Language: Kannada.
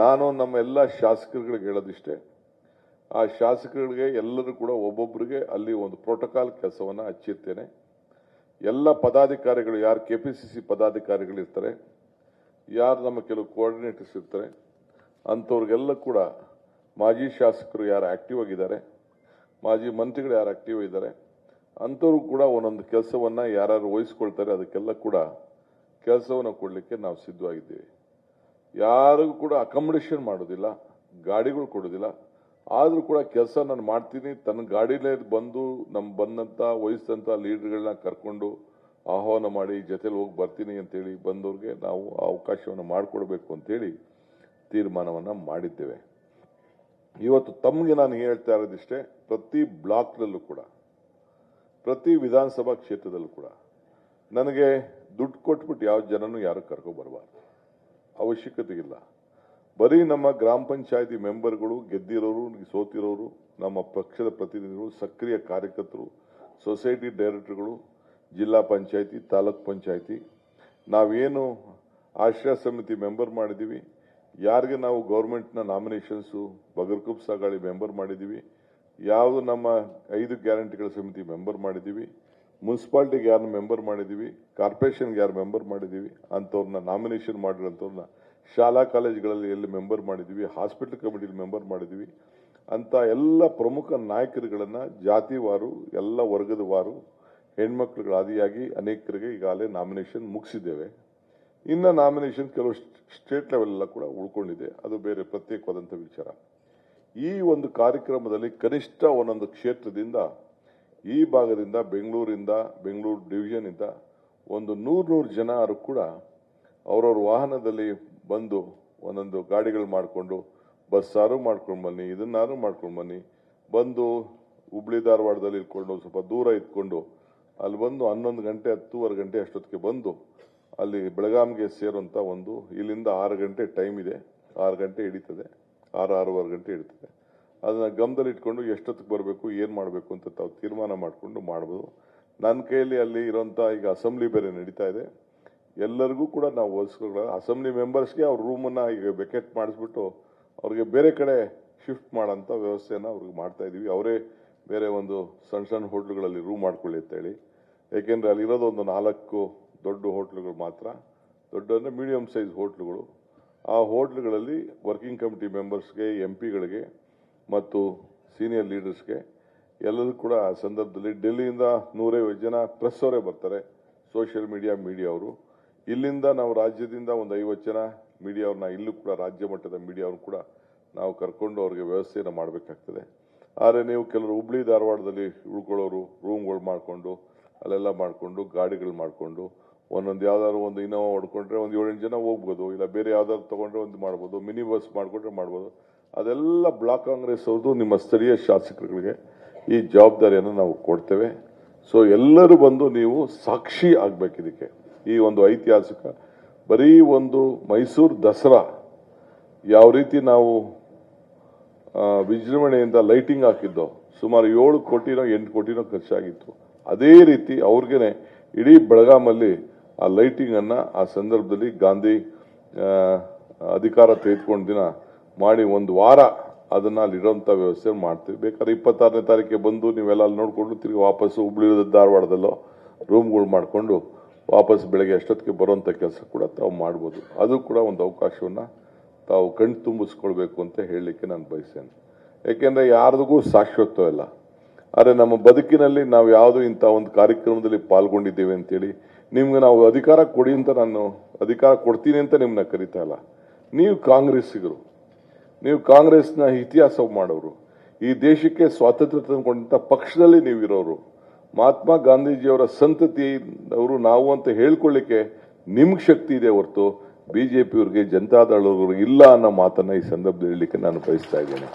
ನಾನು ನಮ್ಮ ಎಲ್ಲ ಶಾಸಕರುಗಳಿಗೆ ಹೇಳೋದಿಷ್ಟೇ, ಆ ಶಾಸಕರುಗಳಿಗೆ ಎಲ್ಲರೂ ಕೂಡ ಒಬ್ಬೊಬ್ಬರಿಗೆ ಅಲ್ಲಿ ಒಂದು ಪ್ರೋಟೋಕಾಲ್ ಕೆಲಸವನ್ನು ಹಚ್ಚಿರ್ತೇನೆ ಎಲ್ಲ ಪದಾಧಿಕಾರಿಗಳು, ಯಾರು ಕೆ ಪಿ ಸಿ ಸಿ ಪದಾಧಿಕಾರಿಗಳು ಇರ್ತಾರೆ, ಯಾರು ನಮ್ಮ ಕೆಲವು ಕೋಆರ್ಡಿನೇಟರ್ಸ್ ಇರ್ತಾರೆ, ಅಂಥವ್ರಿಗೆಲ್ಲ ಕೂಡ ಮಾಜಿ ಶಾಸಕರು ಯಾರು ಆಕ್ಟಿವ್ ಆಗಿದ್ದಾರೆ, ಮಾಜಿ ಮಂತ್ರಿಗಳು ಯಾರು ಆಕ್ಟಿವ್ ಇದ್ದಾರೆ ಅಂಥವ್ರು ಕೂಡ ಒಂದೊಂದು ಕೆಲಸವನ್ನು ಯಾರು ವಹಿಸ್ಕೊಳ್ತಾರೆ, ಅದಕ್ಕೆಲ್ಲ ಕೂಡ ಕೆಲಸವನ್ನು ಕೊಡಲಿಕ್ಕೆ ನಾವು ಸಿದ್ಧವಾಗಿದ್ದೀವಿ. ಯಾರಿಗೂ ಕೂಡ ಅಕಾಮಡೇಷನ್ ಮಾಡೋದಿಲ್ಲ, ಗಾಡಿಗಳು ಕೊಡೋದಿಲ್ಲ. ಆದರೂ ಕೂಡ ಕೆಲಸ ನಾನು ಮಾಡ್ತೀನಿ. ತನ್ನ ಗಾಡಿಲೇ ಬಂದು ನಮ್ಮ ಬಂದಂಥ ವಹಿಸಿದಂಥ ಲೀಡರ್ಗಳನ್ನ ಕರ್ಕೊಂಡು ಆಹ್ವಾನ ಮಾಡಿ, ಜೊತೆಲಿ ಹೋಗಿ ಬರ್ತೀನಿ ಅಂತೇಳಿ ಬಂದವ್ರಿಗೆ ನಾವು ಆ ಅವಕಾಶವನ್ನು ಮಾಡಿಕೊಡ್ಬೇಕು ಅಂತೇಳಿ ತೀರ್ಮಾನವನ್ನು ಮಾಡಿದ್ದೇವೆ. ಇವತ್ತು ತಮಗೆ ನಾನು ಹೇಳ್ತಾ ಇರೋದಿಷ್ಟೇ, ಪ್ರತಿ ಬ್ಲಾಕ್ನಲ್ಲೂ ಕೂಡ, ಪ್ರತಿ ವಿಧಾನಸಭಾ ಕ್ಷೇತ್ರದಲ್ಲೂ ಕೂಡ, ನನಗೆ ದುಡ್ಡು ಕೊಟ್ಬಿಟ್ಟು ಯಾವ ಜನನೂ ಯಾರು ಕರ್ಕೊಬರಬಾರ್ದು ಅವಶ್ಯಕತೆ ಇಲ್ಲ ಬರೀ ನಮ್ಮ ಗ್ರಾಮ ಪಂಚಾಯತಿ ಮೆಂಬರ್ಗಳು, ಗೆದ್ದಿರೋರು, ಸೋತಿರೋರು, ನಮ್ಮ ಪಕ್ಷದ ಪ್ರತಿನಿಧಿಗಳು, ಸಕ್ರಿಯ ಕಾರ್ಯಕರ್ತರು, ಸೊಸೈಟಿ ಡೈರೆಕ್ಟರ್ಗಳು, ಜಿಲ್ಲಾ ಪಂಚಾಯತಿ, ತಾಲೂಕ್ ಪಂಚಾಯತಿ. ನಾವೇನು ಆಶ್ರಯ ಸಮಿತಿ ಮೆಂಬರ್ ಮಾಡಿದ್ದೀವಿ. ಯಾರಿಗೆ ನಾವು ಗೌರ್ಮೆಂಟ್ನ ನಾಮಿನೇಷನ್ಸು ಬಗರ್ಕುಪ್ ಸಾಗಾಳಿ ಮೆಂಬರ್ ಮಾಡಿದ್ದೀವಿ. ಯಾವುದು ನಮ್ಮ ಐದು ಗ್ಯಾರಂಟಿಗಳ ಸಮಿತಿ ಮೆಂಬರ್ ಮಾಡಿದ್ದೀವಿ. ಮುನ್ಸಿಪಾಲ್ಟಿಗೆ ಯಾರು ಮೆಂಬರ್ ಮಾಡಿದ್ದೀವಿ ಕಾರ್ಪೊರೇಷನ್ಗೆ ಯಾರು ಮೆಂಬರ್ ಮಾಡಿದ್ದೀವಿ ಅಂಥವ್ರನ್ನ ನಾಮಿನೇಷನ್ ಮಾಡಿರೋಂಥವ್ರನ್ನ ಶಾಲಾ ಕಾಲೇಜುಗಳಲ್ಲಿ ಎಲ್ಲಿ ಮೆಂಬರ್ ಮಾಡಿದ್ದೀವಿ ಹಾಸ್ಪಿಟಲ್ ಕಮಿಟಿಲಿ ಮೆಂಬರ್ ಮಾಡಿದ್ದೀವಿ ಅಂತ ಎಲ್ಲ ಪ್ರಮುಖ ನಾಯಕರುಗಳನ್ನು ಜಾತಿವಾರು ಎಲ್ಲ ವರ್ಗದವಾರು ಹೆಣ್ಮಕ್ಳುಗಳ ಆದಿಯಾಗಿ ಅನೇಕರಿಗೆ ಈಗಾಗಲೇ ನಾಮಿನೇಷನ್ ಮುಗಿಸಿದ್ದೇವೆ. ಇನ್ನು ನಾಮಿನೇಷನ್ ಕೆಲವು ಸ್ಟೇಟ್ ಲೆವೆಲ್ಲ ಕೂಡ ಉಳ್ಕೊಂಡಿದೆ. ಅದು ಬೇರೆ ಪ್ರತ್ಯೇಕವಾದಂಥ ವಿಚಾರ. ಈ ಒಂದು ಕಾರ್ಯಕ್ರಮದಲ್ಲಿ ಕನಿಷ್ಠ ಒಂದೊಂದು ಕ್ಷೇತ್ರದಿಂದ ಈ ಭಾಗದಿಂದ ಬೆಂಗಳೂರಿಂದ, ಬೆಂಗಳೂರು ಡಿವಿಷನ್ ಇಂದ ಒಂದು ನೂರು ನೂರು ಜನರು ಕೂಡ ಅವರವ್ರ ವಾಹನದಲ್ಲಿ ಬಂದು ಒಂದೊಂದು ಗಾಡಿಗಳು ಮಾಡಿಕೊಂಡು ಬಸ್ಸಾರು ಮಾಡ್ಕೊಂಡು ಬನ್ನಿ, ಇದನ್ನಾರು ಮಾಡ್ಕೊಂಡು ಬನ್ನಿ, ಬಂದು ಹುಬ್ಳಿ ಧಾರವಾಡದಲ್ಲಿ ಇಟ್ಕೊಂಡು ಸ್ವಲ್ಪ ದೂರ ಇಟ್ಕೊಂಡು ಅಲ್ಲಿ ಬಂದು ಹನ್ನೊಂದು ಗಂಟೆ, ಹತ್ತೂವರೆ ಗಂಟೆ ಅಷ್ಟೊತ್ತಿಗೆ ಬಂದು ಅಲ್ಲಿ ಬೆಳಗಾಂಗೆ ಸೇರುವಂತ ಒಂದು ಇಲ್ಲಿಂದ ಆರು ಗಂಟೆ ಟೈಮ್ ಇದೆ. ಆರು ಗಂಟೆ ಹಿಡಿತದೆ. ಆರು, ಆರೂವರೆ ಗಂಟೆ ಹಿಡಿತದೆ. ಅದನ್ನ ಗಮನದಲ್ಲಿ ಇಟ್ಕೊಂಡು ಎಷ್ಟೊತ್ತಿಗೆ ಬರಬೇಕು, ಏನು ಮಾಡಬೇಕು ಅಂತ ತಾವು ತೀರ್ಮಾನ ಮಾಡಿಕೊಂಡು ಮಾಡ್ಬೋದು. ನನ್ನ ಕೈಯಲ್ಲಿ ಅಲ್ಲಿ ಇರೋಂಥ ಈಗ ಅಸೆಂಬ್ಲಿ ಬೇರೆ ನಡೀತಾ ಇದೆ. ಎಲ್ಲರಿಗೂ ಕೂಡ ನಾವು ಹೋಲಿಸ್ಕೊಳ್ಳ ಅಸೆಂಬ್ಲಿ ಮೆಂಬರ್ಸ್ಗೆ ಅವ್ರ ರೂಮನ್ನು ಈಗ ವೆಕೆಟ್ ಮಾಡಿಸ್ಬಿಟ್ಟು ಅವ್ರಿಗೆ ಬೇರೆ ಕಡೆ ಶಿಫ್ಟ್ ಮಾಡೋಂಥ ವ್ಯವಸ್ಥೆಯನ್ನು ಅವ್ರಿಗೆ ಮಾಡ್ತಾ ಇದ್ದೀವಿ ಅವರೇ ಬೇರೆ ಒಂದು ಸಣ್ಣ ಸಣ್ಣ ಹೋಟ್ಲುಗಳಲ್ಲಿ ರೂಮ್ ಮಾಡ್ಕೊಳ್ಳಿ ಅಂತ ಹೇಳಿ. ಅಲ್ಲಿರೋದು ಒಂದು ನಾಲ್ಕು ದೊಡ್ಡ ಹೋಟ್ಲುಗಳು ಮಾತ್ರ. ದೊಡ್ಡ ಅಂದರೆ ಮೀಡಿಯಮ್ ಸೈಜ್ ಹೋಟ್ಲುಗಳು. ಆ ಹೋಟ್ಲುಗಳಲ್ಲಿ ವರ್ಕಿಂಗ್ ಕಮಿಟಿ ಮೆಂಬರ್ಸ್ಗೆ, ಎಂ ಪಿಗಳಿಗೆ ಮತ್ತು ಸೀನಿಯರ್ ಲೀಡರ್ಸ್ಗೆ ಎಲ್ಲರೂ ಕೂಡ ಆ ಸಂದರ್ಭದಲ್ಲಿ ಡೆಲ್ಲಿಯಿಂದ ನೂರೈವತ್ತು ಜನ ಪ್ರೆಸ್ ಅವರೇ ಬರ್ತಾರೆ ಸೋಷಿಯಲ್ ಮೀಡಿಯಾ ಮೀಡಿಯಾ ಅವರು. ಇಲ್ಲಿಂದ ನಾವು ರಾಜ್ಯದಿಂದ ಒಂದು ಐವತ್ತು ಜನ ಮೀಡಿಯಾ ಅವ್ರನ್ನ ಇಲ್ಲೂ ಕೂಡ ರಾಜ್ಯ ಮಟ್ಟದ ಮೀಡಿಯಾ ಅವ್ರು ಕೂಡ ನಾವು ಕರ್ಕೊಂಡು ಅವ್ರಿಗೆ ವ್ಯವಸ್ಥೆಯನ್ನು ಮಾಡಬೇಕಾಗ್ತದೆ. ಆದರೆ ನೀವು ಕೆಲವರು ಹುಬ್ಳಿ, ಧಾರವಾಡದಲ್ಲಿ ಉಳ್ಕೊಳ್ಳೋರು ರೂಮ್ಗಳು ಮಾಡಿಕೊಂಡು, ಅಲ್ಲೆಲ್ಲ ಮಾಡಿಕೊಂಡು, ಗಾಡಿಗಳು ಮಾಡಿಕೊಂಡು, ಒಂದೊಂದು ಯಾವ್ದಾದ್ರು ಒಂದು ಇನೋವಾ ಹೊಡ್ಕೊಂಡ್ರೆ ಒಂದು ಏಳೆಂಟು ಜನ ಹೋಗ್ಬೋದು, ಇಲ್ಲ ಬೇರೆ ಯಾವ್ದಾದ್ರು ತೊಗೊಂಡ್ರೆ ಒಂದು ಮಾಡ್ಬೋದು ಮಿನಿ ಬಸ್ ಮಾಡಿಕೊಂಡ್ರೆ ಮಾಡ್ಬೋದು. ಅದೆಲ್ಲ ಬ್ಲಾಕ್ ಕಾಂಗ್ರೆಸ್ ಅವ್ರದ್ದು ನಿಮ್ಮ ಸ್ಥಳೀಯ ಶಾಸಕರುಗಳಿಗೆ ಈ ಜವಾಬ್ದಾರಿಯನ್ನು ನಾವು ಕೊಡ್ತೇವೆ. ಸೊ ಎಲ್ಲರೂ ಬಂದು ನೀವು ಸಾಕ್ಷಿ ಆಗ್ಬೇಕು ಇದಕ್ಕೆ ಈ ಒಂದು ಐತಿಹಾಸಿಕ, ಬರೀ ಒಂದು ಮೈಸೂರು ದಸರಾ ಯಾವ ರೀತಿ ನಾವು ವಿಜೃಂಭಣೆಯಿಂದ ಲೈಟಿಂಗ್ ಹಾಕಿದ್ದೋ, ಸುಮಾರು ಏಳು ಕೋಟಿನೋ, ಎಂಟು ಕೋಟಿನೋ ಖರ್ಚಾಗಿತ್ತು. ಅದೇ ರೀತಿ ಅವ್ರಿಗೇನೆ ಇಡೀ ಬೆಳಗಾಮಲ್ಲಿ ಆ ಲೈಟಿಂಗ್ ಅನ್ನ ಆ ಸಂದರ್ಭದಲ್ಲಿ ಗಾಂಧಿ ಅಧಿಕಾರ ತೆಗೆದುಕೊಂಡ ದಿನ ಮಾಡಿ ಒಂದು ವಾರ ಅದನ್ನ ಅಲ್ಲಿರೋಂಥ ವ್ಯವಸ್ಥೆ ಮಾಡ್ತೀವಿ. ಬೇಕಾದ್ರೆ ಇಪ್ಪತ್ತಾರನೇ ತಾರೀಕಿಗೆ ಬಂದು ನೀವೆಲ್ಲ ಅಲ್ಲಿ ನೋಡಿಕೊಂಡು ತಿರುಗಿ ವಾಪಸ್ ಹುಬ್ಳಿ ಧಾರವಾಡದಲ್ಲೋ ರೂಮ್ಗಳು ಮಾಡಿಕೊಂಡು ವಾಪಸ್ ಬೆಳಗ್ಗೆ ಅಷ್ಟೊತ್ತಿಗೆ ಬರುವಂಥ ಕೆಲಸ ಕೂಡ ತಾವು ಮಾಡ್ಬೋದು. ಅದು ಕೂಡ ಒಂದು ಅವಕಾಶವನ್ನ ತಾವು ಕಣ್ ತುಂಬಿಸ್ಕೊಳ್ಬೇಕು ಅಂತ ಹೇಳಲಿಕ್ಕೆ ನಾನು ಬಯಸ್ತೇನೆ. ಯಾಕೆಂದ್ರೆ ಯಾರಿಗೂ ಇಲ್ಲ. ಆದರೆ ನಮ್ಮ ಬದುಕಿನಲ್ಲಿ ನಾವು ಯಾವುದು ಇಂಥ ಒಂದು ಕಾರ್ಯಕ್ರಮದಲ್ಲಿ ಪಾಲ್ಗೊಂಡಿದ್ದೇವೆ ಅಂತೇಳಿ ನಿಮ್ಗೆ ನಾವು ಅಧಿಕಾರ ಕೊಡಿ ಅಂತ ನಾನು ಅಧಿಕಾರ ಕೊಡ್ತೀನಿ ಅಂತ ನಿಮ್ಮನ್ನ ಕರಿತಾ ಇಲ್ಲ. ನೀವು ಕಾಂಗ್ರೆಸ್ಸಿಗರು ನೀವು ಕಾಂಗ್ರೆಸ್ನ ಇತಿಹಾಸ ಮಾಡೋರು, ಈ ದೇಶಕ್ಕೆ ಸ್ವಾತಂತ್ರ್ಯ ತಂದುಕೊಂಡಂಥ ಪಕ್ಷದಲ್ಲಿ ನೀವು ಇರೋರು ಮಹಾತ್ಮ ಗಾಂಧೀಜಿಯವರ ಸಂತತಿಯವರು ನಾವು ಅಂತ ಹೇಳ್ಕೊಳ್ಳಿಕ್ಕೆ ನಿಮ್ಗೆ ಶಕ್ತಿ ಇದೆ ಹೊರತು ಬಿಜೆಪಿಯವ್ರಿಗೆ ಜನತಾದಳವ್ರಿಗೆ ಇಲ್ಲ ಅನ್ನೋ ಮಾತನ್ನ ಈ ಸಂದರ್ಭದಲ್ಲಿ ಹೇಳಲಿಕ್ಕೆ ನಾನು ಬಯಸ್ತಾ ಇದ್ದೇನೆ.